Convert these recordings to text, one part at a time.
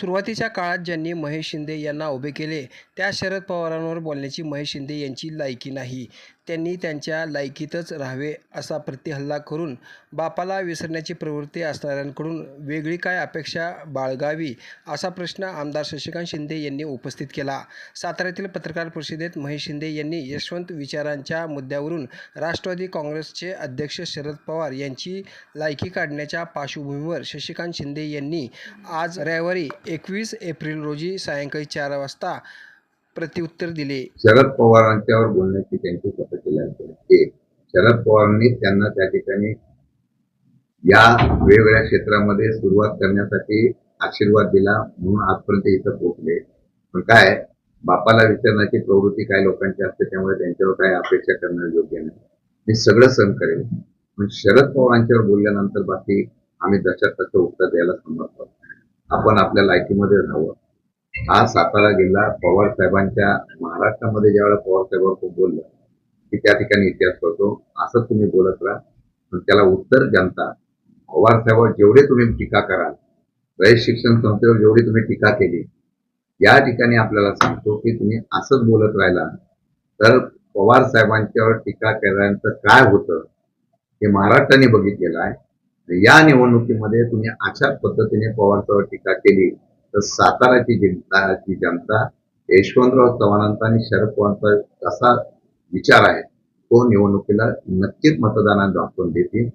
सुरुवातीच्या काळात ज्यांनी महेश शिंदे यांना उभे केले त्या शरद पवारांवर बोलण्याची महेश शिंदे यांची लायकी नाही. त्यांनी त्यांच्या लायकीतच राहावे असा प्रतिहल्ला करून बापाला विसरण्याची प्रवृत्ती असणाऱ्यांकडून वेगळी काय अपेक्षा बाळगावी असा प्रश्न आमदार शशिकांत शिंदे यांनी उपस्थित केला. साताऱ्यातील पत्रकार परिषदेत महेश शिंदे यांनी यशवंत विचारांच्या मुद्द्यावरून राष्ट्रवादी काँग्रेसचे अध्यक्ष शरद पवार यांची लायकी काढण्याच्या पार्श्वभूमीवर शशिकांत शिंदे यांनी आज रविवारी एकवीस एप्रिल रोजी सायंकाळी चार वाजता प्रत्युत्तर दिले. शरद पवारांच्यावर बोलण्याची त्यांची स्वतःची शरद पवारांनी त्यांना त्या ठिकाणी या वेगवेगळ्या क्षेत्रामध्ये सुरुवात करण्यासाठी आशीर्वाद दिला म्हणून आजपर्यंत इथं पोहोचले. पण काय बापाला विचारण्याची प्रवृत्ती काय लोकांची असते त्यामुळे त्यांच्यावर काही अपेक्षा करणं योग्य नाही. मी सगळं सहन करेल. पण शरद पवारांच्यावर बोलल्यानंतर बाकी आम्ही जशा तसं उत्तर द्यायला समर्थ आपण आपल्या लायकीमध्ये राहावं. हा सातारा जिल्हा पवार साहेबांच्या महाराष्ट्रामध्ये ज्यावेळेला पवार साहेबांवर खूप बोललं की त्या ठिकाणी इतिहास करतो. असं तुम्ही बोलत राहा. पण त्याला उत्तर जनता पवार साहेबांवर जेवढे तुम्ही टीका कराल रयत शिक्षण संस्थेवर जेवढी तुम्ही टीका केली या ठिकाणी आपल्याला सांगतो की तुम्ही असंच बोलत राहिला तर पवार साहेबांच्यावर टीका केल्यानंतर काय होतं हे महाराष्ट्राने बघितलेलं आहे. या निवडणुकीमध्ये तुम्ही अशा पद्धतीने पवार साहेबांवर टीका केली तर साताराची जनताची जनता यशवंतराव चव्हाणांचा आणि शरद पवारांचा कसा विचार आहे तो निवडणुकीला नक्कीच मतदानात दाखवून देतील.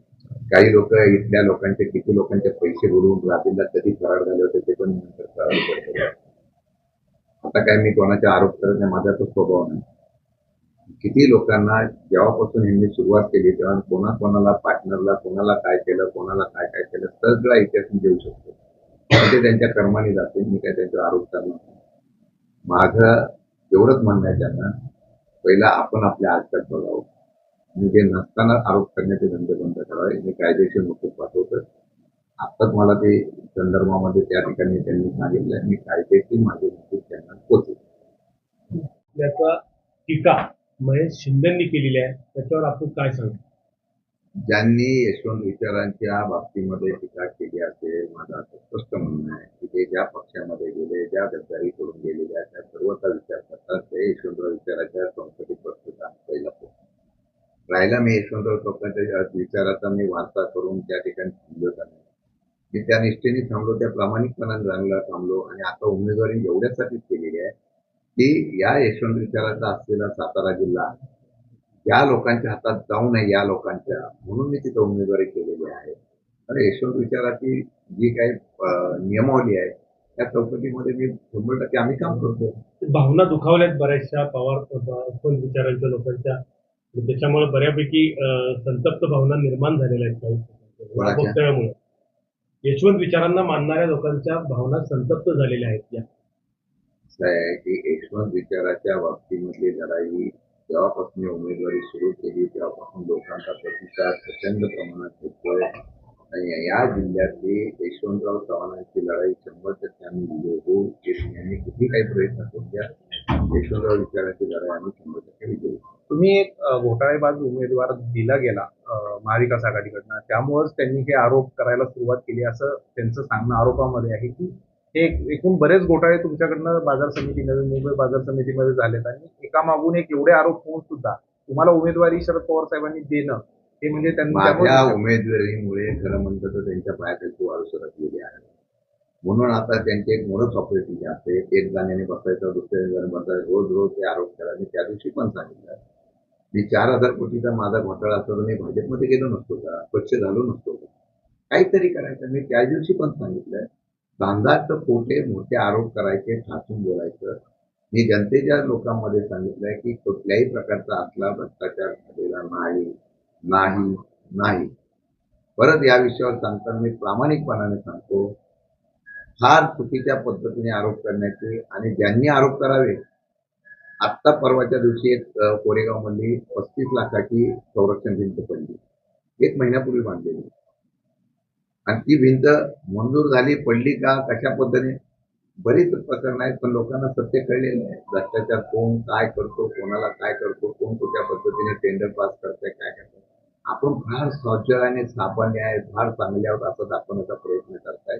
काही लोक इथल्या लोकांचे किती लोकांचे पैसे बुडवून रात्रीला कधी फरार झाले होते ते पण नंतर आता काय मी कोणाचे आरोप करत नाही माझा तो स्वभाव नाही. किती लोकांना जेव्हापासून यांनी सुरुवात केली तेव्हा कोणा कोणाला पार्टनरला कोणाला काय केलं कोणाला काय काय केलं सगळा इतिहास देऊ शकतो. ते त्यांच्या कर्माने जाते. मी काय त्यांचा आरोप करणार नाही. माझं एवढंच म्हणणं आहे त्यांना पहिला आपण आपल्या आजकाल बघावं. आणि जे नसताना आरोप करण्याचे धंदे बंद करावे मी कायदेशीर नोटीस पाठवतो आत्ताच मला ते संदर्भामध्ये त्या ठिकाणी त्यांनी सांगितलं मी कायदेशीर माझे नोटीस त्यांना पोचवतो याचा टीका महेश शिंदेंनी केलेली आहे. त्याच्यावर आपण काय सांगतो ज्यांनी यशवंत विचारांच्या बाबतीमध्ये टीका केली असेल माझं असं स्पष्ट म्हणणं आहे की ते ज्या पक्षामध्ये गेले ज्या गद्दारी करून गेलेल्या त्या सर्वचा विचार करतात. ते यशवंतराव विचाराच्या संसदेत बसतात पहिला पोहोच राहिला मी यशवंतराव चौकांच्या विचाराचा मी वार्ता करून त्या ठिकाणी थांबलो नाही? मी त्या निष्ठेने थांबलो त्या प्रामाणिकपणाने रांगला थांबलो आणि आता उमेदवारी एवढ्यासाठीच केलेली आहे की या यशवंत विचाराचा असलेला सातारा जिल्हा या लोकांच्या हातात जाऊ नये या लोकांच्या. म्हणून मी तिथं उमेदवारी केलेली आहे. आणि यशवंत विचाराची जी काही नियमावली आहे त्या चौकटीमध्ये मी शंभर टक्के आम्ही काम करतो भावना दुखावल्यात बऱ्याचशा पवार पण विचारांच्या लोकांच्या. त्याच्यामुळे बऱ्यापैकी संतप्त भावना निर्माण झालेल्या आहेत काही यशवंत विचारांना मानणाऱ्या लोकांच्या भावना संतप्त झालेल्या आहेत या. यशवंत विचाराच्या बाबतीमधली लढाई जेव्हापासून मी उमेदवारी सुरू केली तेव्हापासून लोकांचा प्रतिसाद प्रचंड प्रमाणात होतोय आणि या जिल्ह्यातली यशवंतराव चव्हाणांची लढाई शंभर टक्के आम्ही विजय होऊ यांनी किती काही प्रयत्न करून द्या यशवंतराव विचाराची लढाई आम्ही शंभर टक्के विजय तुम्ही एक घोटाळेबाज उमेदवार दिला गेला महाविकास आघाडीकडनं. त्यामुळेच त्यांनी हे आरोप करायला सुरुवात केली असं त्यांचं सांगणं आरोपामध्ये आहे की हे एक- एकूण बरेच घोटाळे तुमच्याकडनं बाजार समिती नवी मुंबई बाजार समितीमध्ये झालेत. आणि एकामागून एक एवढे आरोप होऊन सुद्धा तुम्हाला उमेदवारी शरद पवार साहेबांनी देणं हे म्हणजे त्यांनी माझ्या उमेदवारीमुळे खरं म्हणतं तर त्यांच्या वाळू सरकलेली आहे. म्हणून आता त्यांचे एक मोडच ऑपरेटिंग असते एक गाण्याने बसायचं दुसऱ्या गाण्याने बसायचं. रोज रोज ते आरोप करा मी त्या दिवशी पण सांगितलं. मी चार हजार कोटीचा माझा घोटाळा असतो तर मी भाजपमध्ये गेलो नसतो का? पक्ष झालो नसतो का? काहीतरी करायचं. मी त्या दिवशी पण सांगितलं. दांदाच खोटे मोठे आरोप करायचे ठासून बोलायचं. मी जनतेच्या लोकांमध्ये सांगितलंय की कुठल्याही प्रकारचा असला भ्रष्टाचार झालेला नाही नाही नाही. परत या विषयावर सांगताना मी प्रामाणिकपणाने सांगतो फार चुकीच्या पद्धतीने आरोप करण्याचे आणि ज्यांनी आरोप करावे आत्ता परवाच्या दिवशी एक कोरेगावमधली पस्तीस लाखाची संरक्षण भिंत पडली. एक महिन्यापूर्वी बांधलेली. आणि ती भिंत मंजूर झाली पडली का कशा पद्धतीने? बरीच प्रकरण आहेत पण लोकांना सत्य कळलेलं आहे भ्रष्टाचार कोण काय करतो कोणाला काय करतो कोण कुठल्या पद्धतीने टेंडर पास करतंय काय करतंय? आपण फार सौजन्याने सापडले आहे फार चांगले आहोत असं दाखवण्याचा प्रयत्न करतायत.